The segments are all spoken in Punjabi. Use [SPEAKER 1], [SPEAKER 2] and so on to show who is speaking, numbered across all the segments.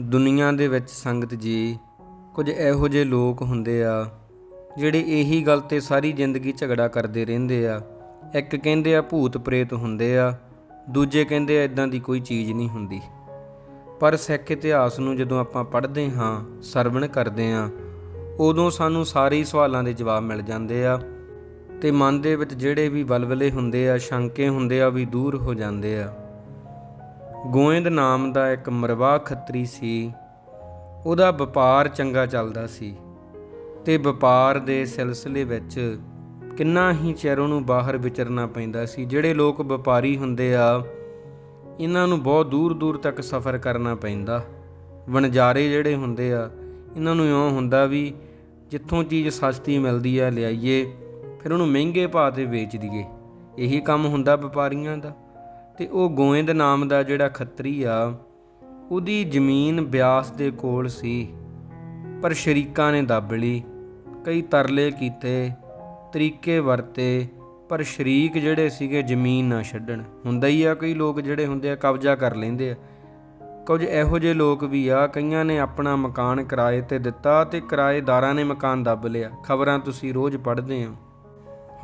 [SPEAKER 1] ਦੁਨੀਆ ਦੇ ਵਿੱਚ ਸੰਗਤ ਜੀ, ਕੁਝ ਇਹੋ ਜਿਹੇ ਲੋਕ ਹੁੰਦੇ ਆ, ਜਿਹੜੇ ਇਹੀ ਗੱਲ ਤੇ ਸਾਰੀ ਜ਼ਿੰਦਗੀ ਝਗੜਾ ਕਰਦੇ ਰਹਿੰਦੇ ਆ। ਇੱਕ ਕਹਿੰਦੇ ਆ ਭੂਤ ਪ੍ਰੇਤ ਹੁੰਦੇ ਆ, ਦੂਜੇ ਕਹਿੰਦੇ ਆ ਇਦਾਂ ਦੀ ਕੋਈ ਚੀਜ਼ ਨਹੀਂ ਹੁੰਦੀ। ਪਰ ਸਿੱਖ ਇਤਿਹਾਸ ਨੂੰ ਜਦੋਂ ਆਪਾਂ ਪੜ੍ਹਦੇ ਹਾਂ, ਸਰਵਣ ਕਰਦੇ ਹਾਂ, ਉਦੋਂ ਸਾਨੂੰ ਸਾਰੇ ਸਵਾਲਾਂ ਦੇ ਜਵਾਬ ਮਿਲ ਜਾਂਦੇ ਆ ਤੇ ਮਨ ਦੇ ਵਿੱਚ ਜਿਹੜੇ ਵੀ ਬਲਬਲੇ ਹੁੰਦੇ ਆ, ਸ਼ੰਕੇ ਹੁੰਦੇ ਆ ਵੀ ਦੂਰ ਹੋ ਜਾਂਦੇ ਆ। ਗੋਇੰਦ ਨਾਮ ਦਾ ਇੱਕ ਮਰਵਾ ਖੱਤਰੀ ਸੀ। ਉਹਦਾ ਵਪਾਰ ਚੰਗਾ ਚੱਲਦਾ ਸੀ ਤੇ ਵਪਾਰ ਦੇ ਸਿਲਸਿਲੇ ਵਿੱਚ ਕਿੰਨਾ ਹੀ ਚਿਰ ਉਹਨੂੰ ਬਾਹਰ ਵਿਚਰਨਾ ਪੈਂਦਾ ਸੀ। ਜਿਹੜੇ ਲੋਕ ਵਪਾਰੀ ਹੁੰਦੇ ਆ, ਇਹਨਾਂ ਨੂੰ ਬਹੁਤ ਦੂਰ ਦੂਰ ਤੱਕ ਸਫ਼ਰ ਕਰਨਾ ਪੈਂਦਾ। ਵਣਜਾਰੇ ਜਿਹੜੇ ਹੁੰਦੇ ਆ, ਇਹਨਾਂ ਨੂੰ ਇਉਂ ਹੁੰਦਾ ਵੀ ਜਿੱਥੋਂ ਚੀਜ਼ ਸਸਤੀ ਮਿਲਦੀ ਆ, ਲਿਆਈਏ, ਫਿਰ ਉਹਨੂੰ ਮਹਿੰਗੇ ਭਾਅ ਤੇ ਵੇਚ ਦਈਏ। ਇਹੀ ਕੰਮ ਹੁੰਦਾ ਵਪਾਰੀਆਂ ਦਾ। ਤੇ ਉਹ ਗੋਇੰਦ ਨਾਮ ਦਾ ਜਿਹੜਾ ਖੱਤਰੀ ਆ, ਉਹਦੀ ਜ਼ਮੀਨ ਬਿਆਸ ਦੇ ਕੋਲ ਸੀ, ਪਰ ਸ਼ਰੀਕਾਂ ਨੇ ਦੱਬ ਲਈ, ਕਈ ਤਰਲੇ ਕੀਤੇ, ਤਰੀਕੇ ਵਰਤੇ, ਪਰ ਸ਼ਰੀਕ ਜਿਹੜੇ ਸੀਗੇ ਜ਼ਮੀਨ ਨਾ ਛੱਡਣ। ਹੁੰਦਾ ਹੀ ਆ, ਕਈ ਲੋਕ ਜਿਹੜੇ ਹੁੰਦੇ ਆ, ਕਬਜ਼ਾ ਕਰ ਲੈਂਦੇ ਆ। ਕੁਝ ਇਹੋ ਜਿਹੇ ਲੋਕ ਵੀ ਆ, ਕਈਆਂ ਨੇ ਆਪਣਾ ਮਕਾਨ ਕਿਰਾਏ ਤੇ ਦਿੱਤਾ ਤੇ ਕਿਰਾਏਦਾਰਾਂ ਨੇ ਮਕਾਨ ਦੱਬ ਲਿਆ। ਖਬਰਾਂ ਤੁਸੀਂ ਰੋਜ਼ ਪੜ੍ਹਦੇ ਹੋ।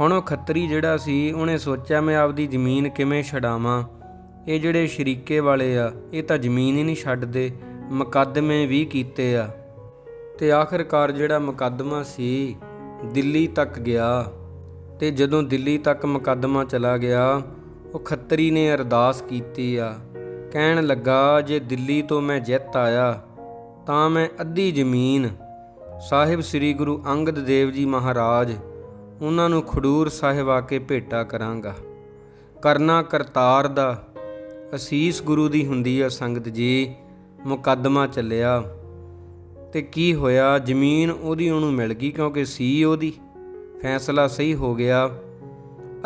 [SPEAKER 1] ਹੁਣ ਉਹ ਖੱਤਰੀ ਜਿਹੜਾ ਸੀ, ਉਹਨੇ ਸੋਚਿਆ ਮੈਂ ਆਪਦੀ ਜ਼ਮੀਨ ਕਿਵੇਂ ਛਡਾਵਾਂ? ਇਹ ਜਿਹੜੇ ਸ਼ਰੀਕੇ ਵਾਲੇ ਆ, ਇਹ ਤਾਂ ਜ਼ਮੀਨ ਹੀ ਨਹੀਂ ਛੱਡਦੇ, ਮੁਕੱਦਮੇ ਵੀ ਕੀਤੇ ਆ। ਤੇ ਆਖਰਕਾਰ ਜਿਹੜਾ ਮੁਕੱਦਮਾ ਸੀ, ਦਿੱਲੀ ਤੱਕ ਗਿਆ। ਤੇ ਜਦੋਂ ਦਿੱਲੀ ਤੱਕ ਮੁਕੱਦਮਾ ਚਲਾ ਗਿਆ, ਉਹ ਖੱਤਰੀ ਨੇ ਅਰਦਾਸ ਕੀਤੀ ਆ। ਕਹਿਣ ਲੱਗਾ, ਜੇ ਦਿੱਲੀ ਤੋਂ ਮੈਂ ਜਿੱਤ ਆਇਆ, ਤਾਂ ਮੈਂ ਅੱਧੀ ਜ਼ਮੀਨ। ਸਾਹਿਬ ਸ੍ਰੀ ਗੁਰੂ ਅੰਗਦ ਦੇਵ ਜੀ ਮਹਾਰਾਜ ਉਹਨਾਂ ਨੂੰ ਖਡੂਰ ਸਾਹਿਬ ਆ ਕੇ ਭੇਟਾ ਕਰਾਂਗਾ। ਕਰਨਾ ਕਰਤਾਰ ਦਾ ਅਸੀਸ ਗੁਰੂ ਦੀ ਹੁੰਦੀ ਆ ਸੰਗਤ ਜੀ, ਮੁਕੱਦਮਾ ਚੱਲਿਆ। ਤੇ ਕੀ ਹੋਇਆ? ਜ਼ਮੀਨ ਉਹਦੀ ਉਹਨੂੰ ਮਿਲ ਗਈ ਕਿਉਂਕਿ ਸੀ ਉਹਦੀ। ਫੈਸਲਾ ਸਹੀ ਹੋ ਗਿਆ।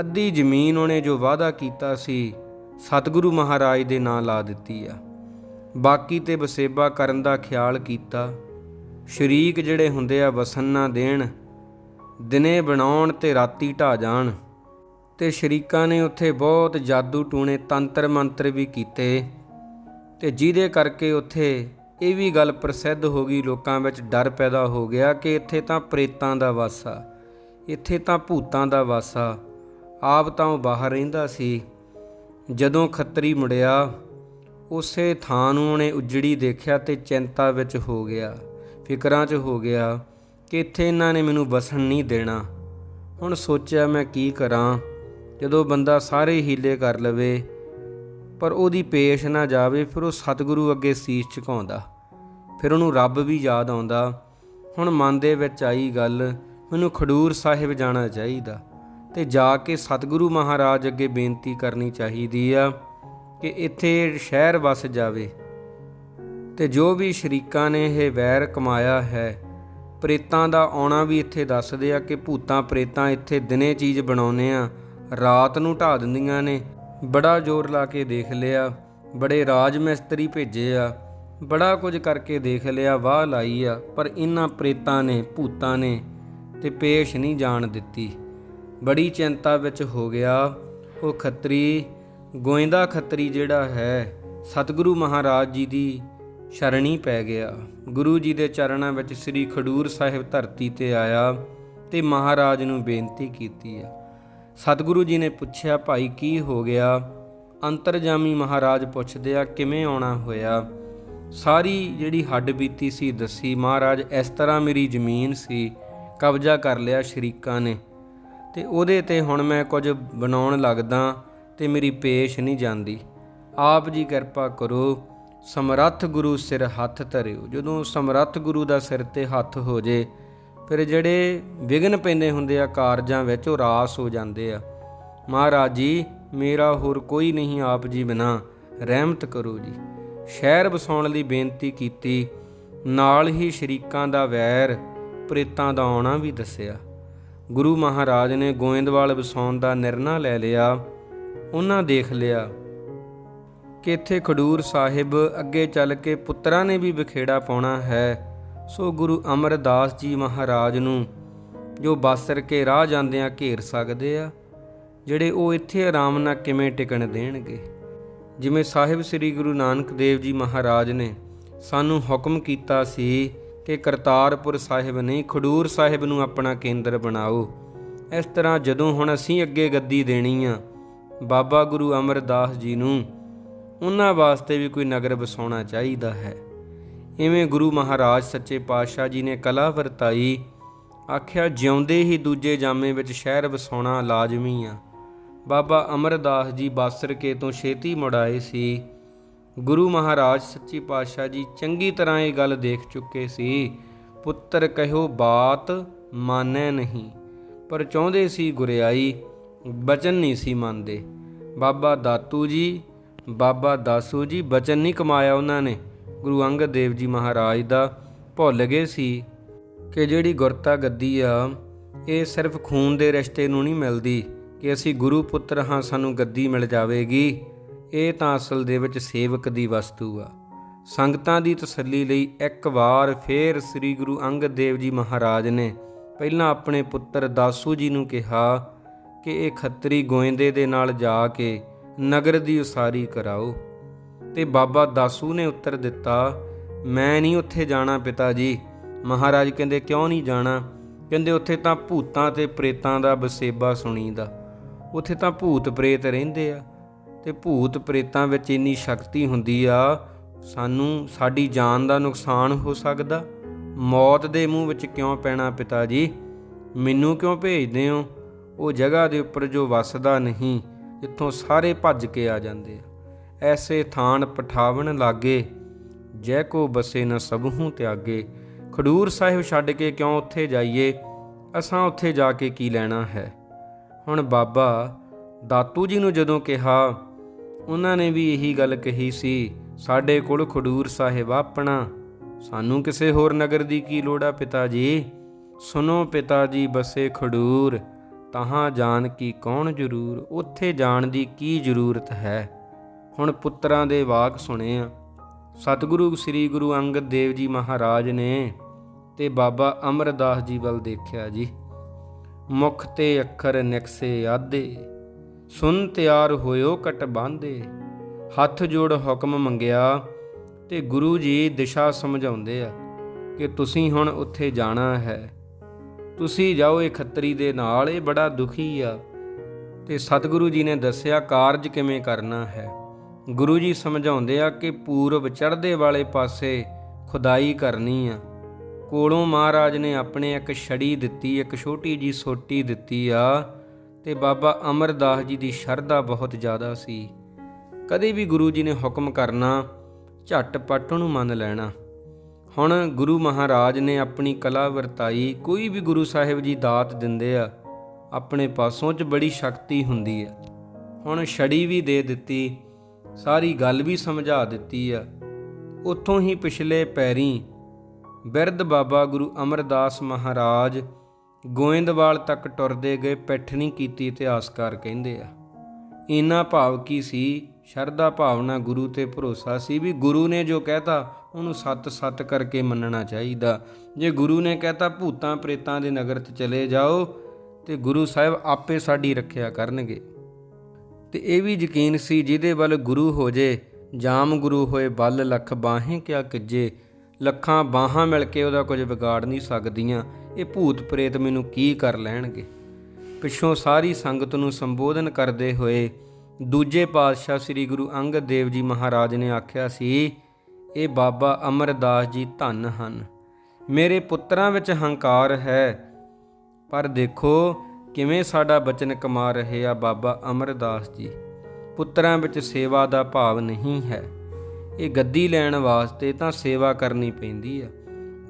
[SPEAKER 1] ਅੱਧੀ ਜ਼ਮੀਨ ਉਹਨੇ ਜੋ ਵਾਅਦਾ ਕੀਤਾ ਸੀ, ਸਤਿਗੁਰੂ ਮਹਾਰਾਜ ਦੇ ਨਾਂ ਲਾ ਦਿੱਤੀ ਆ। ਬਾਕੀ ਤੇ ਵਸੇਬਾ ਕਰਨ ਦਾ ਖਿਆਲ ਕੀਤਾ। ਸ਼ਰੀਕ ਜਿਹੜੇ ਹੁੰਦੇ ਆ, ਵਸਨ ਨਾ ਦੇਣ। ਦਿਨੇ ਬਣਾਉਣ ਤੇ ਰਾਤੀ ਢਾ ਜਾਣ। ਤੇ ਸ਼ਰੀਕਾਂ ਨੇ ਉੱਥੇ ਬਹੁਤ ਜਾਦੂ ਟੂਣੇ ਤੰਤਰ ਮੰਤਰ ਵੀ ਕੀਤੇ। ਤੇ ਜਿਹਦੇ ਕਰਕੇ ਉੱਥੇ ਇਹ ਵੀ ਗੱਲ ਪ੍ਰਸਿੱਧ ਹੋ ਗਈ, ਲੋਕਾਂ ਵਿੱਚ ਡਰ ਪੈਦਾ ਹੋ ਗਿਆ ਕਿ ਇੱਥੇ ਤਾਂ ਪ੍ਰੇਤਾਂ ਦਾ ਵਾਸਾ, ਇੱਥੇ ਤਾਂ ਭੂਤਾਂ ਦਾ ਵਾਸਾ, ਆਪ ਤਾਂ ਉਹ ਬਾਹਰ ਰਹਿੰਦਾ ਸੀ। ਜਦੋਂ ਖੱਤਰੀ ਮੁੜਿਆ, ਉਸੇ ਥਾਂ ਨੂੰ ਉਹਨੇ ਉਜੜੀ ਦੇਖਿਆ ਤੇ ਚਿੰਤਾ ਵਿੱਚ ਹੋ ਗਿਆ, ਫਿਕਰਾਂ 'ਚ ਹੋ ਗਿਆ। ਕਿ ਇੱਥੇ ਇਹਨਾਂ ਨੇ ਮੈਨੂੰ ਵਸਣ ਨਹੀਂ ਦੇਣਾ। ਹੁਣ ਸੋਚਿਆ ਮੈਂ ਕੀ ਕਰਾਂ, ਜਦੋਂ ਬੰਦਾ ਸਾਰੇ ਹੀਲੇ ਕਰ ਲਵੇ, ਪਰ ਉਹਦੀ ਪੇਸ਼ ਨਾ ਜਾਵੇ, ਫਿਰ ਉਹ ਸਤਿਗੁਰੂ ਅੱਗੇ ਸੀਸ ਝੁਕਾਉਂਦਾ। ਫਿਰ ਉਹਨੂੰ ਰੱਬ ਵੀ ਯਾਦ ਆਉਂਦਾ। ਹੁਣ ਮਨ ਦੇ ਵਿੱਚ ਆਈ ਗੱਲ, ਮੈਨੂੰ ਖਡੂਰ ਸਾਹਿਬ ਜਾਣਾ ਚਾਹੀਦਾ ਤੇ ਜਾ ਕੇ ਸਤਿਗੁਰੂ ਮਹਾਰਾਜ ਅੱਗੇ ਬੇਨਤੀ ਕਰਨੀ ਚਾਹੀਦੀ ਆ ਕਿ ਇੱਥੇ ਸ਼ਹਿਰ ਵਸ ਜਾਵੇ। ਤੇ ਜੋ ਵੀ ਸ਼ਰੀਕਾਂ ਨੇ ਇਹ ਵੈਰ ਕਮਾਇਆ ਹੈ ਪ੍ਰੇਤਾਂ ਦਾ ਆਉਣਾ ਵੀ ਇੱਥੇ ਦੱਸਦੇ ਆ ਕਿ ਭੂਤਾਂ ਪ੍ਰੇਤਾਂ ਇੱਥੇ ਦਿਨੇ ਚੀਜ਼ ਬਣਾਉਨੇ ਆ, ਰਾਤ ਨੂੰ ਢਾ ਦਿੰਦੀਆਂ ਨੇ। ਬੜਾ ਜ਼ੋਰ ਲਾ ਕੇ ਦੇਖ ਲਿਆ, ਬੜੇ ਰਾਜ ਮਿਸਤਰੀ ਭੇਜੇ ਆ। ਬੜਾ ਕੁਝ ਕਰਕੇ ਦੇਖ ਲਿਆ, ਵਾਹ ਲਾਈ ਆ, ਪਰ ਇਹਨਾਂ ਪ੍ਰੇਤਾਂ ਨੇ, ਭੂਤਾਂ ਨੇ ਤੇ ਪੇਸ਼ ਨਹੀਂ ਜਾਣ ਦਿੱਤੀ। ਬੜੀ ਚਿੰਤਾ ਵਿੱਚ ਹੋ ਗਿਆ, ਉਹ ਖੱਤਰੀ, ਗੋਇੰਦਾ ਖੱਤਰੀ ਜਿਹੜਾ ਹੈ, ਸਤਿਗੁਰੂ ਮਹਾਰਾਜ ਜੀ ਦੀ ਸ਼ਰਣੀ ਪੈ ਗਿਆ। ਗੁਰੂ ਜੀ ਦੇ ਚਰਨਾਂ ਵਿੱਚ ਸ੍ਰੀ ਖਡੂਰ ਸਾਹਿਬ ਧਰਤੀ ਤੇ ਆਇਆ ਤੇ ਮਹਾਰਾਜ ਨੂੰ ਬੇਨਤੀ ਕੀਤੀ ਆ ਸਤਿਗੁਰੂ ਜੀ ਨੇ ਪੁੱਛਿਆ, ਭਾਈ, ਕੀ ਹੋ ਗਿਆ? ਅੰਤਰਜਾਮੀ ਮਹਾਰਾਜ ਪੁੱਛਦੇ ਆ, ਕਿਵੇਂ ਆਉਣਾ ਹੋਇਆ? ਸਾਰੀ ਜਿਹੜੀ ਹੱਡ ਬੀਤੀ ਸੀ, ਦੱਸੀ, ਮਹਾਰਾਜ, ਇਸ ਤਰ੍ਹਾਂ ਮੇਰੀ ਜ਼ਮੀਨ ਸੀ, ਕਬਜ਼ਾ ਕਰ ਲਿਆ ਸ਼ਰੀਕਾਂ ਨੇ ਤੇ ਉਹਦੇ ਤੇ ਹੁਣ ਮੈਂ ਕੁਝ ਬਣਾਉਣ ਲੱਗਦਾ ਤੇ ਮੇਰੀ ਪੇਸ਼ ਨਹੀਂ ਜਾਂਦੀ। ਆਪ ਜੀ ਕਿਰਪਾ ਕਰੋ ਸਮਰੱਥ ਗੁਰੂ ਸਿਰ ਹੱਥ ਧਰਿਓ। ਜਦੋਂ ਸਮਰੱਥ ਗੁਰੂ ਦਾ ਸਿਰ ਤੇ ਹੱਥ ਹੋ ਜੇ, ਫਿਰ ਜਿਹੜੇ ਵਿਗਨ ਪੈਂਦੇ ਹੁੰਦੇ ਆ ਕਾਰਜਾਂ ਵਿੱਚ, ਉਹ ਰਾਸ ਹੋ ਜਾਂਦੇ ਆ। ਮਹਾਰਾਜ ਜੀ, ਮੇਰਾ ਹੋਰ ਕੋਈ ਨਹੀਂ ਆਪ ਜੀ ਬਿਨਾ ਰਹਿਮਤ ਕਰੋ ਜੀ। ਸ਼ਹਿਰ ਵਸਾਉਣ ਲਈ ਬੇਨਤੀ ਕੀਤੀ, ਨਾਲ ਹੀ ਸ਼ਰੀਕਾਂ ਦਾ ਵੈਰ ਪ੍ਰੇਤਾਂ ਦਾ ਆਉਣਾ ਵੀ ਦੱਸਿਆ। ਗੁਰੂ ਮਹਾਰਾਜ ਨੇ ਗੋਇੰਦਵਾਲ ਵਸਾਉਣ ਦਾ ਨਿਰਣਾ ਲੈ ਲਿਆ, ਉਹਨਾਂ ਦੇਖ ਲਿਆ ਕਿ ਇੱਥੇ ਖਡੂਰ ਸਾਹਿਬ ਅੱਗੇ ਚੱਲ ਕੇ ਪੁੱਤਰਾਂ ਨੇ ਵੀ ਵਿਖੇੜਾ ਪਾਉਣਾ ਹੈ। ਸੋ ਗੁਰੂ ਅਮਰਦਾਸ ਜੀ ਮਹਾਰਾਜ ਨੂੰ ਜੋ ਬਾਸਰ ਕੇ ਰਾਹ ਜਾਂਦਿਆਂ ਘੇਰ ਸਕਦੇ ਆ, ਜਿਹੜੇ ਉਹ ਇੱਥੇ ਆਰਾਮ ਨਾਲ ਕਿਵੇਂ ਟਿਕਣ ਦੇਣਗੇ? ਜਿਵੇਂ ਸਾਹਿਬ ਸ੍ਰੀ ਗੁਰੂ ਨਾਨਕ ਦੇਵ ਜੀ ਮਹਾਰਾਜ ਨੇ ਸਾਨੂੰ ਹੁਕਮ ਕੀਤਾ ਸੀ ਕਿ ਕਰਤਾਰਪੁਰ ਸਾਹਿਬ ਨਹੀਂ, ਖਡੂਰ ਸਾਹਿਬ ਨੂੰ ਆਪਣਾ ਕੇਂਦਰ ਬਣਾਓ। ਇਸ ਤਰ੍ਹਾਂ ਜਦੋਂ ਹੁਣ ਅਸੀਂ ਅੱਗੇ ਗੱਦੀ ਦੇਣੀ ਆ, ਬਾਬਾ ਗੁਰੂ ਅਮਰਦਾਸ ਜੀ ਨੂੰ ਉਹਨਾਂ ਵਾਸਤੇ ਵੀ ਕੋਈ ਨਗਰ ਵਸਾਉਣਾ ਚਾਹੀਦਾ ਹੈ। ਇਵੇਂ ਗੁਰੂ ਮਹਾਰਾਜ ਸੱਚੇ ਪਾਤਸ਼ਾਹ ਜੀ ਨੇ ਕਲਾ ਵਰਤਾਈ, ਆਖਿਆ, ਜਿਉਂਦੇ ਹੀ ਦੂਜੇ ਜਾਮੇ ਵਿੱਚ ਸ਼ਹਿਰ ਵਸਾਉਣਾ ਲਾਜ਼ਮੀ ਆ। ਬਾਬਾ ਅਮਰਦਾਸ ਜੀ ਬਾਸਰਕੇ ਤੋਂ ਛੇਤੀ ਮੁੜਾਏ ਸੀ। ਗੁਰੂ ਮਹਾਰਾਜ ਸੱਚੀ ਪਾਤਸ਼ਾਹ ਜੀ ਚੰਗੀ ਤਰ੍ਹਾਂ ਇਹ ਗੱਲ ਦੇਖ ਚੁੱਕੇ ਸੀ, ਪੁੱਤਰ, ਕਹਿਓ ਬਾਤ ਮਾਨੈ ਨਹੀਂ, ਪਰ ਚਾਹੁੰਦੇ ਸੀ ਗੁਰਿਆਈ, ਬਚਨ ਨਹੀਂ ਸੀ ਮੰਨਦੇ। ਬਾਬਾ ਦਾਤੂ ਜੀ ਬਾਬਾ ਦਾਸੂ ਜੀ ਬਚਨ ਨਹੀਂ ਕਮਾਇਆ ਉਹਨਾਂ ਨੇ। ਗੁਰੂ ਅੰਗਦ ਦੇਵ ਜੀ ਮਹਾਰਾਜ ਦਾ ਭੁੱਲ ਗਏ ਸੀ ਕਿ ਜਿਹੜੀ ਗੁਰਤਾ ਗੱਦੀ ਆ, ਇਹ ਸਿਰਫ ਖੂਨ ਦੇ ਰਿਸ਼ਤੇ ਨੂੰ ਨਹੀਂ ਮਿਲਦੀ ਕਿ ਅਸੀਂ ਗੁਰੂ ਪੁੱਤਰ ਹਾਂ, ਸਾਨੂੰ ਗੱਦੀ ਮਿਲ ਜਾਵੇਗੀ। ਇਹ ਤਾਂ ਅਸਲ ਦੇ ਵਿੱਚ ਸੇਵਕ ਦੀ ਵਸਤੂ ਆ। ਸੰਗਤਾਂ ਦੀ ਤਸੱਲੀ ਲਈ ਇੱਕ ਵਾਰ ਫੇਰ ਸ੍ਰੀ ਗੁਰੂ ਅੰਗਦ ਦੇਵ ਜੀ ਮਹਾਰਾਜ ਨੇ ਪਹਿਲਾਂ ਆਪਣੇ ਪੁੱਤਰ ਦਾਸੂ ਜੀ ਨੂੰ ਕਿਹਾ ਕਿ ਇਹ ਖੱਤਰੀ ਗੋਇੰਦੇ ਦੇ ਨਾਲ ਜਾ ਕੇ ਨਗਰ ਦੀ ਉਸਾਰੀ ਕਰਾਓ। ਤੇ ਬਾਬਾ ਦਾਸੂ ਨੇ ਉੱਤਰ ਦਿੱਤਾ, ਮੈਂ ਨਹੀਂ ਉੱਥੇ ਜਾਣਾ ਪਿਤਾ ਜੀ। ਮਹਾਰਾਜ ਕਹਿੰਦੇ, ਕਿਉਂ ਨਹੀਂ ਜਾਣਾ? ਕਹਿੰਦੇ, ਉੱਥੇ ਤਾਂ ਭੂਤਾਂ ਤੇ ਪ੍ਰੇਤਾਂ ਦਾ ਬਸੇਬਾ ਸੁਣੀਦਾ। ਉੱਥੇ ਤਾਂ ਭੂਤ ਪ੍ਰੇਤ ਰਹਿੰਦੇ ਆ। ਤੇ ਭੂਤ ਪ੍ਰੇਤਾਂ ਵਿੱਚ ਇੰਨੀ ਸ਼ਕਤੀ ਹੁੰਦੀ ਆ, ਸਾਨੂੰ ਸਾਡੀ ਜਾਨ ਦਾ ਨੁਕਸਾਨ ਹੋ ਸਕਦਾ। ਮੌਤ ਦੇ ਮੂੰਹ ਵਿੱਚ ਕਿਉਂ ਪੈਣਾ ਪਿਤਾ ਜੀ? ਮੈਨੂੰ ਕਿਉਂ ਭੇਜਦੇ ਹੋ? ਉਹ ਜਗ੍ਹਾ ਦੇ ਉੱਪਰ ਜੋ ਵੱਸਦਾ ਨਹੀਂ। ਜਿੱਥੋਂ ਸਾਰੇ ਭੱਜ ਕੇ ਆ ਜਾਂਦੇ ਆ। ਐਸੇ ਥਾਨ ਪਠਾਵਣ ਲਾਗੇ, ਜੈ ਕੋ ਬਸੇ ਨ ਸਭਹੂ ਤਿਆਗੇ। ਖਡੂਰ ਸਾਹਿਬ ਛੱਡ ਕੇ ਕਿਉਂ ਉੱਥੇ ਜਾਈਏ? ਅਸਾਂ ਉੱਥੇ ਜਾ ਕੇ ਕੀ ਲੈਣਾ ਹੈ? ਹੁਣ ਬਾਬਾ ਦਾਤੂ ਜੀ ਨੂੰ ਜਦੋਂ ਕਿਹਾ, ਉਹਨਾਂ ਨੇ ਵੀ ਇਹੀ ਗੱਲ ਕਹੀ ਸੀ, ਸਾਡੇ ਕੋਲ ਖਡੂਰ ਸਾਹਿਬ ਆਪਣਾ। ਸਾਨੂੰ ਕਿਸੇ ਹੋਰ ਨਗਰ ਦੀ ਕੀ ਲੋੜ ਆ ਪਿਤਾ ਜੀ? ਸੁਨੋ ਪਿਤਾ ਜੀ, ਬਸੇ ਖਡੂਰ। ਤਹਾਂ ਜਾਣ ਕੀ ਕੌਣ ਜ਼ਰੂਰ? ਉੱਥੇ ਜਾਣ ਦੀ ਕੀ ਜ਼ਰੂਰਤ ਹੈ? ਹੁਣ ਪੁੱਤਰਾਂ ਦੇ ਵਾਕ ਸੁਣੇ ਆ ਸਤਿਗੁਰੂ ਸ੍ਰੀ ਗੁਰੂ ਅੰਗਦ ਦੇਵ ਜੀ ਮਹਾਰਾਜ ਨੇ ਤੇ ਬਾਬਾ ਅਮਰਦਾਸ ਜੀ ਵੱਲ ਦੇਖਿਆ ਜੀ। ਮੁਖ ਤੇ ਅੱਖਰ ਨਿਕਸੇ ਆਦੇ। ਸੁਨ ਤਿਆਰ ਹੋਇਓ ਕਟ ਬਾਂਦੇ। ਹੱਥ ਜੋੜ ਹੁਕਮ ਮੰਗਿਆ ਤੇ ਗੁਰੂ ਜੀ ਦਿਸ਼ਾ ਸਮਝਾਉਂਦੇ ਆ ਕਿ ਤੁਸੀਂ ਹੁਣ ਉੱਥੇ ਜਾਣਾ ਹੈ। ਤੁਸੀਂ ਜਾਓ ਇਹ ਖੱਤਰੀ ਦੇ ਨਾਲ, ਇਹ ਬੜਾ ਦੁਖੀ ਆ। ਤੇ ਸਤਿਗੁਰੂ ਜੀ ਨੇ ਦੱਸਿਆ, ਕਾਰਜ ਕਿਵੇਂ ਕਰਨਾ ਹੈ? ਗੁਰੂ ਜੀ ਸਮਝਾਉਂਦੇ ਆ ਕਿ ਪੂਰਬ ਚੜ੍ਹਦੇ ਵਾਲੇ ਪਾਸੇ ਖੁਦਾਈ ਕਰਨੀ ਆ। ਕੋਲੋਂ ਮਹਾਰਾਜ ਨੇ ਆਪਣੇ ਇੱਕ ਛੜੀ ਦਿੱਤੀ, ਇੱਕ ਛੋਟੀ ਜੀ ਸੋਟੀ ਦਿੱਤੀ ਆ, ਤੇ ਬਾਬਾ ਅਮਰਦਾਸ ਜੀ ਦੀ ਸ਼ਰਧਾ ਬਹੁਤ ਜ਼ਿਆਦਾ ਸੀ। ਕਦੇ ਵੀ ਗੁਰੂ ਜੀ ਨੇ ਹੁਕਮ ਕਰਨਾ, ਝਟਪਟ ਨੂੰ ਮੰਨ ਲੈਣਾ। ਹੁਣ ਗੁਰੂ ਮਹਾਰਾਜ ਨੇ ਆਪਣੀ ਕਲਾ ਵਰਤਾਈ, ਕੋਈ ਵੀ ਗੁਰੂ ਸਾਹਿਬ ਜੀ ਦਾਤ ਦਿੰਦੇ ਆ, ਆਪਣੇ ਪਾਸੋਂ ਚ ਬੜੀ ਸ਼ਕਤੀ ਹੁੰਦੀ ਆ। ਹੁਣ ਛੜੀ ਵੀ ਦੇ ਦਿੱਤੀ, ਸਾਰੀ ਗੱਲ ਵੀ ਸਮਝਾ ਦਿੱਤੀ ਆ। ਉੱਥੋਂ ਹੀ ਪਿਛਲੇ ਪੈਰੀ ਬਿਰਧ ਬਾਬਾ ਗੁਰੂ ਅਮਰਦਾਸ ਮਹਾਰਾਜ ਗੋਇੰਦਵਾਲ ਤੱਕ ਟੁਰਦੇ ਗਏ ਪੈਠਣੀ ਕੀਤੀ ਇਤਿਹਾਸਕਾਰ ਕਹਿੰਦੇ ਆ। ਇਨਾ ਭਾਵ ਕੀ ਸੀ ਸ਼ਰਧਾ ਭਾਵਨਾ, ਗੁਰੂ ਤੇ ਭਰੋਸਾ ਸੀ ਵੀ ਗੁਰੂ ਨੇ ਜੋ ਕਹਿਤਾ, ਉਹਨੂੰ ਸੱਤ ਸੱਤ ਕਰਕੇ ਮੰਨਣਾ ਚਾਹੀਦਾ। ਜੇ ਗੁਰੂ ਨੇ ਕਹਿਤਾ, ਭੂਤਾਂ ਪ੍ਰੇਤਾਂ ਦੇ ਨਗਰ 'ਚ ਚਲੇ ਜਾਓ ਤੇ ਗੁਰੂ ਸਾਹਿਬ ਆਪੇ ਸਾਡੀ ਰੱਖਿਆ ਕਰਨਗੇ। ਤੇ ਇਹ ਵੀ ਯਕੀਨ ਸੀ ਜਿਹਦੇ ਵੱਲ ਗੁਰੂ ਹੋ ਜੇ, ਜਾਮ ਗੁਰੂ ਹੋਏ ਬਲ ਲੱਖ ਬਾਹੇ ਕਿਆ ਕਿਜੇ, ਲੱਖਾਂ ਬਾਹਾਂ ਮਿਲ ਕੇ ਉਹਦਾ ਕੁਝ ਵਿਗਾੜ ਨਹੀਂ ਸਕਦੀਆਂ, ਇਹ ਭੂਤ ਪ੍ਰੇਤ ਮੈਨੂੰ ਕੀ ਕਰ ਲੈਣਗੇ? ਪਿੱਛੋਂ ਸਾਰੀ ਸੰਗਤ ਨੂੰ ਸੰਬੋਧਨ ਕਰਦੇ ਹੋਏ ਦੂਜੇ ਪਾਤਸ਼ਾਹ ਸ੍ਰੀ ਗੁਰੂ ਅੰਗਦ ਦੇਵ ਜੀ ਮਹਾਰਾਜ ਨੇ ਆਖਿਆ ਸੀ, ਇਹ ਬਾਬਾ ਅਮਰਦਾਸ ਜੀ ਧੰਨ ਹਨ। ਮੇਰੇ ਪੁੱਤਰਾਂ ਵਿੱਚ ਹੰਕਾਰ ਹੈ, ਪਰ ਦੇਖੋ ਕਿਵੇਂ ਸਾਡਾ ਬਚਨ ਕਮਾ ਰਹੇ ਆ ਬਾਬਾ ਅਮਰਦਾਸ ਜੀ। ਪੁੱਤਰਾਂ ਵਿੱਚ ਸੇਵਾ ਦਾ ਭਾਵ ਨਹੀਂ ਹੈ। ਇਹ ਗੱਦੀ ਲੈਣ ਵਾਸਤੇ ਤਾਂ ਸੇਵਾ ਕਰਨੀ ਪੈਂਦੀ ਆ।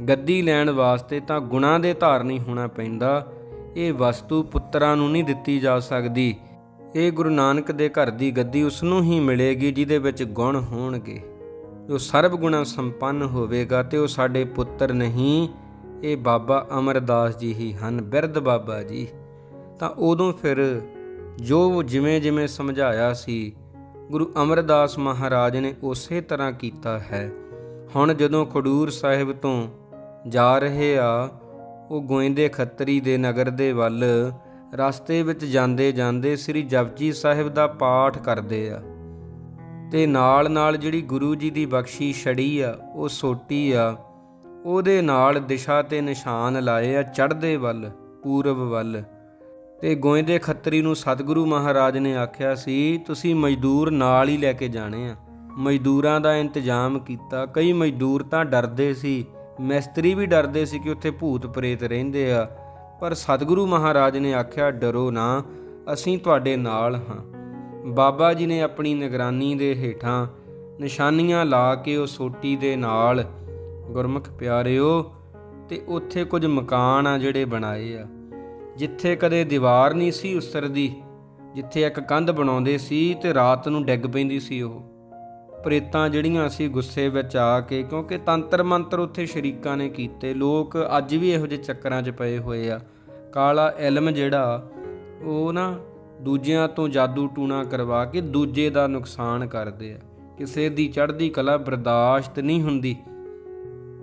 [SPEAKER 1] ਗੱਦੀ ਲੈਣ ਵਾਸਤੇ ਤਾਂ ਗੁਣਾ ਦੇ ਧਾਰਨੀ ਹੋਣਾ ਪੈਂਦਾ। ਇਹ ਵਸਤੂ ਪੁੱਤਰਾਂ ਨੂੰ ਨਹੀਂ ਦਿੱਤੀ ਜਾ ਸਕਦੀ। ਇਹ ਗੁਰੂ ਨਾਨਕ ਦੇ ਘਰ ਦੀ ਗੱਦੀ ਉਸ ਨੂੰ ਹੀ ਮਿਲੇਗੀ, ਜਿਹਦੇ ਵਿੱਚ ਗੁਣ ਹੋਣਗੇ। ਜੋ ਸਰਬ ਗੁਣਾ ਸੰਪੰਨ ਹੋਵੇਗਾ ਤੇ ਉਹ ਸਾਡੇ ਪੁੱਤਰ ਨਹੀਂ, ਇਹ ਬਾਬਾ ਅਮਰਦਾਸ ਜੀ ਹੀ ਹਨ, ਬਿਰਧ ਬਾਬਾ ਜੀ। ਤਾਂ ਉਦੋਂ ਫਿਰ ਜੋ ਜਿਵੇਂ ਜਿਵੇਂ ਸਮਝਾਇਆ ਸੀ, ਗੁਰੂ ਅਮਰਦਾਸ ਮਹਾਰਾਜ ਨੇ ਉਸੇ ਤਰ੍ਹਾਂ ਕੀਤਾ ਹੈ। ਹੁਣ ਜਦੋਂ ਖਡੂਰ ਸਾਹਿਬ ਤੋਂ ਜਾ ਰਹੇ ਆ, ਉਹ ਗੋਇੰਦੇ ਖੱਤਰੀ ਦੇ ਨਗਰ ਦੇ ਵੱਲ ਰਸਤੇ ਵਿੱਚ ਜਾਂਦੇ ਜਾਂਦੇ ਸ੍ਰੀ ਜਪਜੀ ਸਾਹਿਬ ਦਾ ਪਾਠ ਕਰਦੇ ਆ। ਤੇ ਨਾਲ ਨਾਲ ਜਿਹੜੀ ਗੁਰੂ ਜੀ ਦੀ ਬਖਸ਼ੀ ਛੜੀ ਆ, ਉਹ ਸੋਟੀ ਆ, ਉਹਦੇ ਨਾਲ ਦਿਸ਼ਾ ਤੇ ਨਿਸ਼ਾਨ ਲਾਏ ਆ ਚੜ੍ਹਦੇ ਵੱਲ, ਪੂਰਬ ਵੱਲ। ਤੇ ਗੋਇੰਦੇ ਖੱਤਰੀ ਨੂੰ ਸਤਿਗੁਰੂ ਮਹਾਰਾਜ ਨੇ ਆਖਿਆ ਸੀ, ਤੁਸੀਂ ਮਜ਼ਦੂਰ ਨਾਲ ਹੀ ਲੈ ਕੇ ਜਾਣੇ ਆ। ਮਜ਼ਦੂਰਾਂ ਦਾ ਇੰਤਜ਼ਾਮ ਕੀਤਾ। ਕਈ ਮਜ਼ਦੂਰ ਤਾਂ ਡਰਦੇ ਸੀ। ਮਿਸਤਰੀ ਵੀ ਡਰਦੇ ਸੀ ਕਿ ਉੱਥੇ ਭੂਤ ਪ੍ਰੇਤ ਰਹਿੰਦੇ ਆ। ਪਰ ਸਤਿਗੁਰੂ ਮਹਾਰਾਜ ਨੇ ਆਖਿਆ, ਡਰੋ ਨਾ, ਅਸੀਂ ਤੁਹਾਡੇ ਨਾਲ ਹਾਂ। ਬਾਬਾ ਜੀ ਨੇ ਆਪਣੀ ਨਿਗਰਾਨੀ ਦੇ ਹੇਠਾਂ ਨਿਸ਼ਾਨੀਆਂ ਲਾ ਕੇ ਉਹ ਸੋਟੀ ਦੇ ਨਾਲ, ਗੁਰਮੁਖ ਪਿਆਰਿਓ, ਤੇ ਉੱਥੇ ਕੁਝ ਮਕਾਨ ਆ ਜਿਹੜੇ ਬਣਾਏ ਆ। ਜਿੱਥੇ ਕਦੇ ਦੀਵਾਰ ਨਹੀਂ ਸੀ ਉਸਰਦੀ, ਜਿੱਥੇ ਇੱਕ ਕੰਧ ਬਣਾਉਂਦੇ ਸੀ ਤੇ ਰਾਤ ਨੂੰ ਡਿੱਗ ਪੈਂਦੀ ਸੀ ਉਹ। ਪ੍ਰੇਤਾਂ ਜਿਹੜੀਆਂ ਸੀ ਗੁੱਸੇ ਵਿੱਚ ਆ ਕੇ, ਕਿਉਂਕਿ ਤੰਤਰ ਮੰਤਰ ਉੱਥੇ ਸ਼ਰੀਕਾਂ ਨੇ ਕੀਤੇ, ਲੋਕ ਅੱਜ ਵੀ ਇਹੋ ਜਿਹੇ ਚੱਕਰਾਂ 'ਚ ਪਏ ਹੋਏ ਆ। ਕਾਲਾ ਇਲਮ ਜਿਹੜਾ, ਉਹ ਨਾ ਦੂਜਿਆਂ ਤੋਂ ਜਾਦੂ ਟੂਣਾ ਕਰਵਾ ਕੇ ਦੂਜੇ ਦਾ ਨੁਕਸਾਨ ਕਰਦੇ ਆ। ਕਿਸੇ ਦੀ ਚੜ੍ਹਦੀ ਕਲਾ ਬਰਦਾਸ਼ਤ ਨਹੀਂ ਹੁੰਦੀ।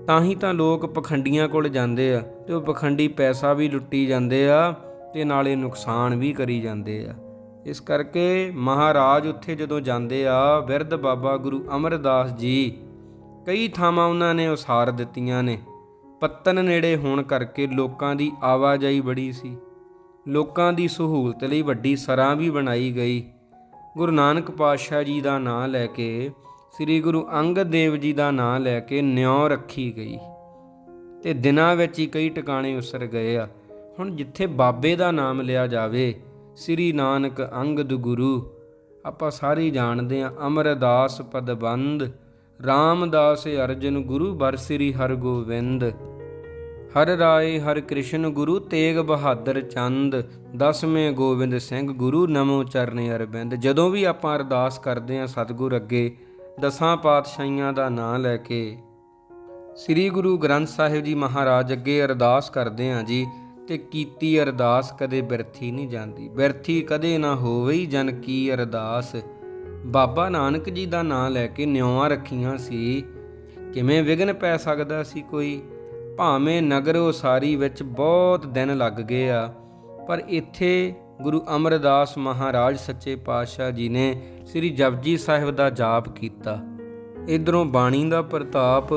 [SPEAKER 1] ਤਾਂ ਹੀ ਤਾਂ ਲੋਕ ਪਖੰਡੀਆਂ ਕੋਲ ਜਾਂਦੇ ਆ ਤੇ ਉਹ ਪਖੰਡੀ ਪੈਸਾ ਵੀ ਲੁੱਟੀ ਜਾਂਦੇ ਆ ਤੇ ਨਾਲੇ ਨੁਕਸਾਨ ਵੀ ਕਰੀ ਜਾਂਦੇ ਆ। ਇਸ ਕਰਕੇ ਮਹਾਰਾਜ ਉੱਥੇ ਜਦੋਂ ਜਾਂਦੇ ਆ, ਬਿਰਧ ਬਾਬਾ ਗੁਰੂ ਅਮਰਦਾਸ ਜੀ ਕਈ ਥਾਵਾਂ ਉਹਨਾਂ ਨੇ ਉਸਾਰ ਦਿੱਤੀਆਂ ਨੇ। ਪੱਤਨ ਨੇੜੇ ਹੋਣ ਕਰਕੇ ਲੋਕਾਂ ਦੀ ਆਵਾਜਾਈ ਬੜੀ ਸੀ। ਲੋਕਾਂ ਦੀ ਸਹੂਲਤ ਲਈ ਵੱਡੀ ਸਰਾਂ ਵੀ ਬਣਾਈ ਗਈ। ਗੁਰੂ ਨਾਨਕ ਪਾਤਸ਼ਾਹ ਜੀ ਦਾ ਨਾਂ ਲੈ ਕੇ, ਸ੍ਰੀ ਗੁਰੂ ਅੰਗਦ ਦੇਵ ਜੀ ਦਾ ਨਾਂ ਲੈ ਕੇ ਨਿਉ ਰੱਖੀ ਗਈ। ਤੇ ਦਿਨਾਂ ਵਿੱਚ ਹੀ ਕਈ ਟਿਕਾਣੇ ਉਸਰ ਗਏ ਆ। ਹੁਣ ਜਿੱਥੇ ਬਾਬੇ ਦਾ ਨਾਮ ਲਿਆ ਜਾਵੇ ਸ੍ਰੀ ਨਾਨਕ ਅੰਗਦ ਗੁਰੂ। ਆਪਾਂ ਸਾਰੇ ਜਾਣਦੇ ਆ ਅਮਰਦਾਸ ਪਦਬੰਦ, ਰਾਮਦਾਸ ਅਰਜਨ ਗੁਰੂ ਬਰ ਸ੍ਰੀ ਹਰਗੋਬਿੰਦ ਹਰ ਰਾਏ ਹਰ ਕ੍ਰਿਸ਼ਨ ਗੁਰੂ ਤੇਗ ਬਹਾਦਰ ਚੰਦ, ਦਸਵੇਂ ਗੋਬਿੰਦ ਸਿੰਘ ਗੁਰੂ ਨਮੋ ਚਰਨੇ ਅਰਬਿੰਦ ਜਦੋਂ ਵੀ ਆਪਾਂ ਅਰਦਾਸ ਕਰਦੇ ਆਂ ਸਤਿਗੁਰ ਅੱਗੇ, ਦਸਾਂ ਪਾਤਸ਼ਾਹੀਆਂ ਦਾ ਨਾਮ ਲੈ ਕੇ, ਸ੍ਰੀ ਗੁਰੂ ਗ੍ਰੰਥ ਸਾਹਿਬ ਜੀ ਮਹਾਰਾਜ ਅੱਗੇ ਅਰਦਾਸ ਕਰਦੇ ਆਂ ਜੀ ਤੇ ਕੀਤੀ ਅਰਦਾਸ ਕਦੇ ਬਿਰਥੀ ਨਹੀਂ ਜਾਂਦੀ। ਬਿਰਥੀ ਕਦੇ ਨਾ ਹੋਵੇ ਜਨ ਕੀ ਅਰਦਾਸ। ਬਾਬਾ ਨਾਨਕ ਜੀ ਦਾ ਨਾਮ ਲੈ ਕੇ ਨਿਉਆਂ ਰੱਖੀਆਂ ਸੀ। ਕਿਵੇਂ ਵਿਗਨ ਪੈ ਸਕਦਾ ਸੀ ਕੋਈ? ਭਾਵੇਂ ਨਗਰ ਉਸਾਰੀ ਵਿੱਚ ਬਹੁਤ ਦਿਨ ਲੱਗ ਗਏ ਆ ਪਰ ਇੱਥੇ ਗੁਰੂ ਅਮਰਦਾਸ ਮਹਾਰਾਜ ਸੱਚੇ ਪਾਤਸ਼ਾਹ ਜੀ ਨੇ ਸ੍ਰੀ ਜਪਜੀ ਸਾਹਿਬ ਦਾ ਜਾਪ ਕੀਤਾ। ਇਧਰੋਂ ਬਾਣੀ ਦਾ ਪ੍ਰਤਾਪ,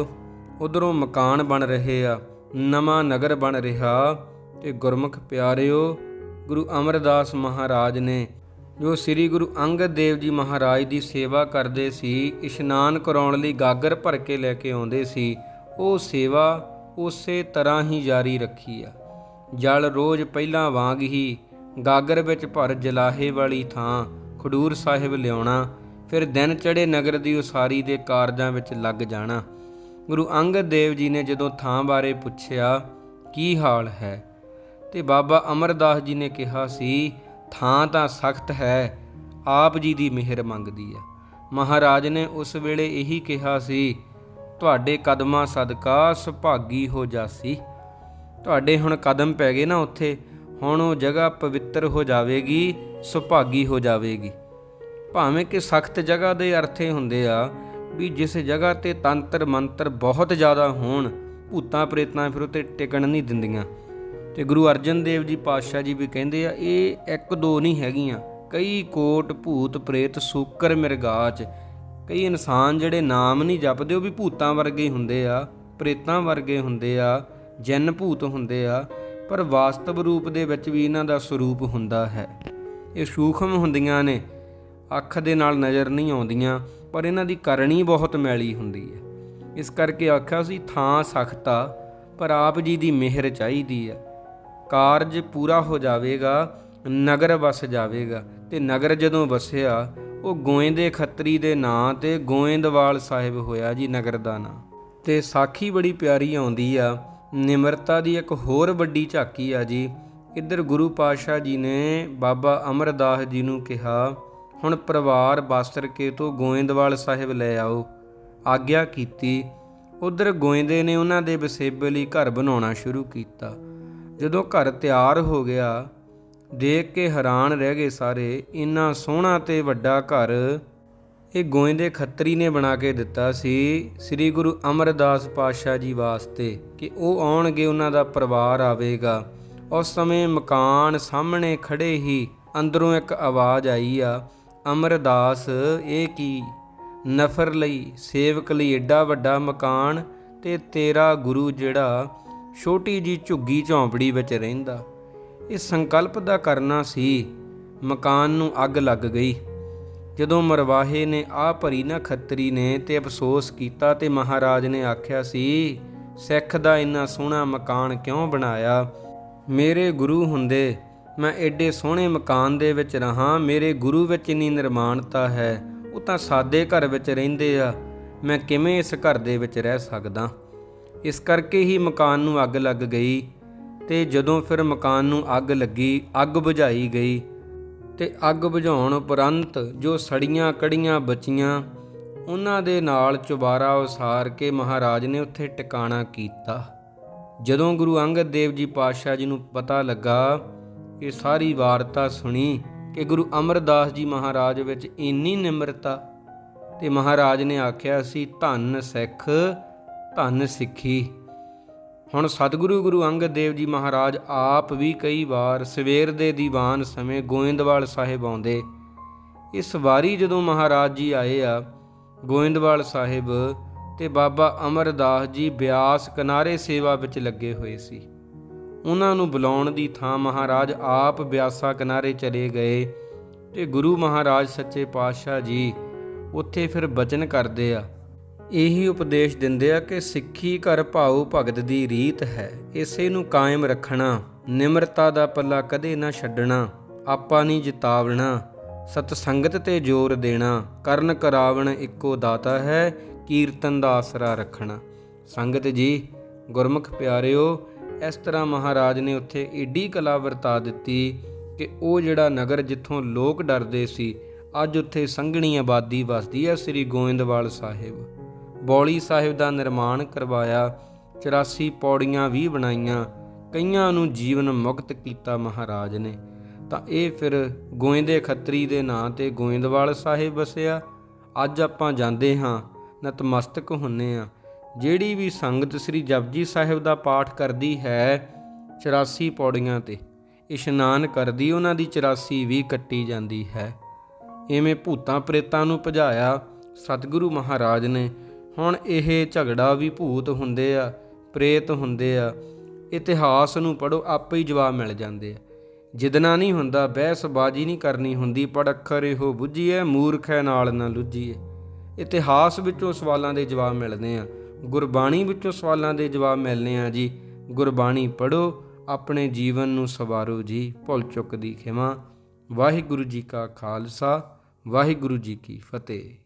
[SPEAKER 1] ਉਧਰੋਂ ਮਕਾਨ ਬਣ ਰਹੇ ਆ, ਨਵਾਂ ਨਗਰ ਬਣ ਰਿਹਾ ਤੇ ਗੁਰਮੁਖ ਪਿਆਰਿਓ, ਗੁਰੂ ਅਮਰਦਾਸ ਮਹਾਰਾਜ ਨੇ, ਜੋ ਸ੍ਰੀ ਗੁਰੂ ਅੰਗਦ ਦੇਵ ਜੀ ਮਹਾਰਾਜ ਦੀ ਸੇਵਾ ਕਰਦੇ ਸੀ, ਇਸ਼ਨਾਨ ਕਰਾਉਣ ਲਈ ਗਾਗਰ ਭਰ ਕੇ ਲੈ ਕੇ ਆਉਂਦੇ ਸੀ, ਉਹ ਸੇਵਾ ਉਸੇ ਤਰ੍ਹਾਂ ਹੀ ਜਾਰੀ ਰੱਖੀ ਆ। ਜਲ ਰੋਜ਼ ਪਹਿਲਾਂ ਵਾਂਗ ਹੀ ਗਾਗਰ ਵਿੱਚ ਭਰ ਜਲਾਹੇ ਵਾਲੀ ਥਾਂ ਖਡੂਰ ਸਾਹਿਬ ਲਿਆਉਣਾ, ਫਿਰ ਦਿਨ ਚੜੇ ਨਗਰ ਦੀ ਉਸਾਰੀ ਦੇ ਕਾਰਜਾਂ ਵਿੱਚ ਲੱਗ ਜਾਣਾ। ਗੁਰੂ ਅੰਗਦ ਦੇਵ ਜੀ ਨੇ ਜਦੋਂ ਥਾਂ ਬਾਰੇ ਪੁੱਛਿਆ, ਕੀ ਹਾਲ ਹੈ? ਤੇ ਬਾਬਾ ਅਮਰਦਾਸ ਜੀ ਨੇ ਕਿਹਾ ਸੀ, ਥਾਂ ਤਾਂ ਸਖਤ ਹੈ, ਆਪ ਜੀ ਦੀ ਮਿਹਰ ਮੰਗਦੀ ਹੈ। ਮਹਾਰਾਜ ਨੇ ਉਸ ਵੇਲੇ ਇਹੀ ਕਿਹਾ ਸੀ, ਤੁਹਾਡੇ ਕਦਮਾਂ ਸਦਕਾ ਸੁਭਾਗੀ ਹੋ ਜਾਸੀ। ਤੁਹਾਡੇ ਹੁਣ ਕਦਮ ਪੈ ਗਏ ਨਾ ਉੱਥੇ, ਹੁਣ ਉਹ ਜਗ੍ਹਾ ਪਵਿੱਤਰ ਹੋ ਜਾਵੇਗੀ, ਸੁਭਾਗੀ ਹੋ ਜਾਵੇਗੀ। ਭਾਵੇਂ ਕਿ ਸਖਤ ਜਗ੍ਹਾ ਦੇ ਅਰਥੇ ਹੁੰਦੇ ਆ, ਵੀ ਜਿਸ ਜਗ੍ਹਾ ਤੇ ਤੰਤਰ ਮੰਤਰ ਬਹੁਤ ਜ਼ਿਆਦਾ ਹੋਣ ਭੂਤਾਂ ਪ੍ਰੇਤਾਂ ਫਿਰ ਉੱਤੇ ਟਿਕਣ ਨਹੀਂ ਦਿੰਦੀਆਂ। ਤੇ ਗੁਰੂ ਅਰਜਨ ਦੇਵ ਜੀ ਪਾਤਸ਼ਾਹ ਜੀ ਵੀ ਕਹਿੰਦੇ ਆ, ਇਹ ਇੱਕ ਦੋ ਨਹੀਂ ਹੈਗੀਆਂ। ਕਈ ਕੋਟ, ਭੂਤ, ਪ੍ਰੇਤ, ਸੂਕਰ ਮਿਰਗਾਚ ਕਈ ਇਨਸਾਨ ਜਿਹੜੇ ਨਾਮ ਨਹੀਂ ਜਪਦੇ, ਉਹ ਵੀ ਭੂਤਾਂ ਵਰਗੇ ਹੁੰਦੇ ਆ, ਪ੍ਰੇਤਾਂ ਵਰਗੇ ਹੁੰਦੇ ਆ, ਜਨ ਭੂਤ ਹੁੰਦੇ ਆ, ਪਰ ਵਾਸਤਵ ਰੂਪ ਦੇ ਵਿੱਚ ਵੀ ਇਹਨਾਂ ਦਾ ਸਰੂਪ ਹੁੰਦਾ ਹੈ। ਇਹ ਸੂਖਮ ਹੁੰਦੀਆਂ ਨੇ, ਅੱਖ ਦੇ ਨਾਲ ਨਜ਼ਰ ਨਹੀਂ ਆਉਂਦੀਆਂ, ਪਰ ਇਹਨਾਂ ਦੀ ਕਰਨੀ ਬਹੁਤ ਮੈਲੀ ਹੁੰਦੀ ਹੈ। ਇਸ ਕਰਕੇ ਆਖਿਆ ਸੀ, ਥਾਂ ਸਖਤਾ, ਪਰ ਆਪ ਜੀ ਦੀ ਮਿਹਰ ਚਾਹੀਦੀ ਹੈ। ਕਾਰਜ ਪੂਰਾ ਹੋ ਜਾਵੇਗਾ, ਨਗਰ ਵਸ ਜਾਵੇਗਾ। ਤੇ ਨਗਰ ਜਦੋਂ ਵਸਿਆ, ਉਹ ਗੋਇੰਦੇ ਖੱਤਰੀ ਦੇ ਨਾਂ ਤੇ ਗੋਇੰਦਵਾਲ ਸਾਹਿਬ ਹੋਇਆ ਜੀ ਨਗਰ ਦਾ ਨਾਂ। ਤੇ ਸਾਖੀ ਬੜੀ ਪਿਆਰੀ ਆਉਂਦੀ ਆ, ਨਿਮਰਤਾ ਦੀ ਇੱਕ ਹੋਰ ਵੱਡੀ ਝਾਕੀ ਆ ਜੀ। ਇੱਧਰ ਗੁਰੂ ਪਾਤਸ਼ਾਹ ਜੀ ਨੇ ਬਾਬਾ ਅਮਰਦਾਸ ਜੀ ਨੂੰ ਕਿਹਾ, ਹੁਣ ਪਰਿਵਾਰ ਬਾਸਤਰ ਕੇ ਤੋਂ ਗੋਇੰਦਵਾਲ ਸਾਹਿਬ ਲੈ ਆਓ। ਆਗਿਆ ਕੀਤੀ। ਉਧਰ ਗੋਇੰਦੇ ਨੇ ਉਹਨਾਂ ਦੇ ਵਸੇਬੇ ਲਈ ਘਰ ਬਣਾਉਣਾ ਸ਼ੁਰੂ ਕੀਤਾ। ਜਦੋਂ ਘਰ ਤਿਆਰ ਹੋ ਗਿਆ, ਦੇਖ ਕੇ ਹੈਰਾਨ ਰਹਿ ਗਏ ਸਾਰੇ, ਇੰਨਾ ਸੋਹਣਾ ਤੇ ਵੱਡਾ ਘਰ। ਇਹ ਗੋਇੰਦੇ ਖੱਤਰੀ ਨੇ ਬਣਾ ਕੇ ਦਿੱਤਾ ਸੀ ਸ੍ਰੀ ਗੁਰੂ ਅਮਰਦਾਸ ਪਾਤਸ਼ਾਹ ਜੀ ਵਾਸਤੇ ਕਿ ਉਹ ਆਉਣਗੇ, ਉਹਨਾਂ ਦਾ ਪਰਿਵਾਰ ਆਵੇਗਾ। ਉਸ ਸਮੇਂ ਮਕਾਨ ਸਾਹਮਣੇ ਖੜੇ ਹੀ ਅੰਦਰੋਂ ਇੱਕ ਆਵਾਜ਼ ਆਈ ਆ, ਅਮਰਦਾਸ, ਇਹ ਕੀ? ਨਫਰ ਲਈ, ਸੇਵਕ ਲਈ ਏਡਾ ਵੱਡਾ ਮਕਾਨ ਤੇ ਤੇਰਾ ਗੁਰੂ ਜਿਹੜਾ ਛੋਟੀ ਜੀ ਝੁੱਗੀ ਝੌਂਪੜੀ ਵਿੱਚ ਰਹਿੰਦਾ। ਇਹ ਸੰਕਲਪ ਦਾ ਕਰਨਾ ਸੀ। ਮਕਾਨ ਨੂੰ ਅੱਗ ਲੱਗ ਗਈ। ਜਦੋਂ ਮਰਵਾਹੇ ਨੇ ਆ ਭਰੀ ਨਾ ਖੱਤਰੀ ਨੇ ਤੇ ਅਫਸੋਸ ਕੀਤਾ ਤੇ ਮਹਾਰਾਜ ਨੇ ਆਖਿਆ ਸੀ, ਸਿੱਖ ਦਾ ਇੰਨਾ ਸੋਹਣਾ ਮਕਾਨ ਕਿਉਂ ਬਣਾਇਆ? ਮੇਰੇ ਗੁਰੂ ਹੁੰਦੇ, ਮੈਂ ਐਡੇ ਸੋਹਣੇ ਮਕਾਨ ਦੇ ਵਿੱਚ ਰਹਾ, ਮੇਰੇ ਗੁਰੂ ਵਿੱਚ ਇੰਨੀ ਨਿਰਮਾਣਤਾ ਹੈ, ਉਹ ਤਾਂ ਸਾਦੇ ਘਰ ਵਿੱਚ ਰਹਿੰਦੇ ਆ। ਮੈਂ ਕਿਵੇਂ ਇਸ ਘਰ ਦੇ ਵਿੱਚ ਰਹਿ ਸਕਦਾ? ਇਸ ਕਰਕੇ ਹੀ ਮਕਾਨ ਨੂੰ ਅੱਗ ਲੱਗ ਗਈ ਤੇ ਜਦੋਂ ਫਿਰ ਮਕਾਨ ਨੂੰ ਅੱਗ ਲੱਗੀ, ਅੱਗ ਬੁਝਾਈ ਗਈ ਤੇ ਅੱਗ ਬੁਝਾਉਣ ਉਪਰੰਤ ਜੋ ਸੜੀਆਂ ਕੜੀਆਂ ਬਚੀਆਂ, ਉਹਨਾਂ ਦੇ ਨਾਲ ਚੁਬਾਰਾ ਉਸਾਰ ਕੇ ਮਹਾਰਾਜ ਨੇ ਉੱਥੇ ਟਿਕਾਣਾ ਕੀਤਾ। ਜਦੋਂ ਗੁਰੂ ਅੰਗਦ ਦੇਵ ਜੀ ਪਾਤਸ਼ਾਹ ਜੀ ਨੂੰ ਪਤਾ ਲੱਗਾ, ਇਹ ਸਾਰੀ ਵਾਰਤਾ ਸੁਣੀ ਕਿ ਗੁਰੂ ਅਮਰਦਾਸ ਜੀ ਮਹਾਰਾਜ ਵਿੱਚ ਇੰਨੀ ਨਿਮਰਤਾ ਤੇ ਮਹਾਰਾਜ ਨੇ ਆਖਿਆ ਸੀ, ਧੰਨ ਸਿੱਖ ਧੰਨ ਸਿੱਖੀ। ਹੁਣ ਸਤਿਗੁਰੂ ਗੁਰੂ ਅੰਗਦ ਦੇਵ ਜੀ ਮਹਾਰਾਜ ਆਪ ਵੀ ਕਈ ਵਾਰ ਸਵੇਰ ਦੇ ਦੀਵਾਨ ਸਮੇਂ ਗੋਇੰਦਵਾਲ ਸਾਹਿਬ ਆਉਂਦੇ। ਇਸ ਵਾਰੀ ਜਦੋਂ ਮਹਾਰਾਜ ਜੀ ਆਏ ਆ, ਗੋਇੰਦਵਾਲ ਸਾਹਿਬ ਤੇ ਬਾਬਾ ਅਮਰਦਾਸ ਜੀ ਬਿਆਸ ਕਿਨਾਰੇ ਸੇਵਾ ਵਿੱਚ ਲੱਗੇ ਹੋਏ ਸੀ। ਉਹਨਾਂ ਨੂੰ ਬੁਲਾਉਣ ਦੀ ਥਾਂ ਮਹਾਰਾਜ ਆਪ ਬਿਆਸਾ ਕਿਨਾਰੇ ਚਲੇ ਗਏ ਤੇ ਗੁਰੂ ਮਹਾਰਾਜ ਸੱਚੇ ਪਾਤਸ਼ਾਹ ਜੀ ਉੱਥੇ ਫਿਰ ਬਚਨ ਕਰਦੇ ਆ। ਇਹੀ ਉਪਦੇਸ਼ ਦਿੰਦੇ ਆ ਕਿ ਸਿੱਖੀ ਘਰ ਭਾਉ ਭਗਤ ਦੀ ਰੀਤ ਹੈ। ਇਸੇ ਨੂੰ ਕਾਇਮ ਰੱਖਣਾ, ਨਿਮਰਤਾ ਦਾ ਪੱਲਾ ਕਦੇ ਨਾ ਛੱਡਣਾ, ਆਪਾ ਨਹੀਂ ਜਿਤਾਵਣਾ ਸਤ ਸੰਗਤ ਤੇ ਜ਼ੋਰ ਦੇਣਾ, ਕਰਨ ਕਰਾਵਣ ਇੱਕੋ ਦਾਤਾ ਹੈ, ਕੀਰਤਨ ਦਾ ਆਸਰਾ ਰੱਖਣਾ। ਸੰਗਤ ਜੀ, ਗੁਰਮੁਖ ਪਿਆਰਿਓ, ਇਸ ਤਰ੍ਹਾਂ ਮਹਾਰਾਜ ਨੇ ਉੱਥੇ ਏਡੀ ਕਲਾ ਵਰਤਾ ਦਿੱਤੀ ਕਿ ਉਹ ਜਿਹੜਾ ਨਗਰ ਜਿੱਥੋਂ ਲੋਕ ਡਰਦੇ ਸੀ, ਅੱਜ ਉੱਥੇ ਸੰਘਣੀ ਆਬਾਦੀ ਵਸਦੀ ਹੈ ਸ੍ਰੀ ਗੋਇੰਦਵਾਲ ਸਾਹਿਬ। ਬੌਲੀ ਸਾਹਿਬ ਦਾ ਨਿਰਮਾਣ ਕਰਵਾਇਆ 84 ਪੌੜੀਆਂ ਵੀ ਬਣਾਈਆਂ, ਕਈਆਂ ਨੂੰ ਜੀਵਨ ਮੁਕਤ ਕੀਤਾ ਮਹਾਰਾਜ ਨੇ। ਤਾਂ ਇਹ ਫਿਰ ਗੋਇੰਦੇ ਖੱਤਰੀ ਦੇ ਨਾਂ ਤੇ ਗੋਇੰਦਵਾਲ ਸਾਹਿਬ ਵਸਿਆ। ਅੱਜ ਆਪਾਂ ਜਾਂਦੇ ਹਾਂ, ਨਤਮਸਤਕ ਹੁੰਨੇ ਆ। ਜਿਹੜੀ ਵੀ ਸੰਗਤ ਸ੍ਰੀ ਜਪਜੀ ਸਾਹਿਬ ਦਾ ਪਾਠ ਕਰਦੀ ਹੈ 84 ਪੌੜੀਆਂ ਤੇ, ਇਸ਼ਨਾਨ ਕਰਦੀ ਉਹਨਾਂ ਦੀ 84 ਵੀ ਕੱਟੀ ਜਾਂਦੀ ਹੈ। ਐਵੇਂ ਭੂਤਾਂ ਪ੍ਰੇਤਾਂ ਨੂੰ ਭਜਾਇਆ ਸਤਿਗੁਰੂ ਮਹਾਰਾਜ ਨੇ ਹੁਣ ਇਹ ਝਗੜਾ ਵੀ ਭੂਤ ਹੁੰਦੇ ਆ, ਪ੍ਰੇਤ ਹੁੰਦੇ ਆ। ਇਤਿਹਾਸ ਨੂੰ ਪੜੋ ਆਪੇ ਹੀ ਜਵਾਬ ਮਿਲ ਜਾਂਦੇ ਆ। ਜਿਦਨਾ ਨਹੀਂ ਹੁੰਦਾ, ਬਹਿਸਬਾਜ਼ੀ ਨਹੀਂ ਕਰਨੀ ਹੁੰਦੀ ਪੜ ਅੱਖਰ ਇਹੋ ਬੁੱਝੀਏ, ਮੂਰਖ ਹੈ, ਨਾਲ ਨਾ ਲੁੱਝੀਏ। ਇਤਿਹਾਸ ਵਿੱਚੋਂ ਸਵਾਲਾਂ ਦੇ ਜਵਾਬ ਮਿਲਦੇ ਆ। ਗੁਰਬਾਣੀ ਵਿੱਚੋਂ ਸਵਾਲਾਂ ਦੇ ਜਵਾਬ ਮਿਲਨੇ ਆ ਜੀ। ਗੁਰਬਾਣੀ ਪੜੋ ਆਪਣੇ ਜੀਵਨ ਨੂੰ ਸਵਾਰੋ ਜੀ। ਭੁੱਲ ਚੁੱਕ ਦੀ ਖਿਮਾ। ਵਾਹਿਗੁਰੂ ਜੀ ਕਾ ਖਾਲਸਾ, ਵਾਹਿਗੁਰੂ ਜੀ ਕੀ ਫਤਿਹ।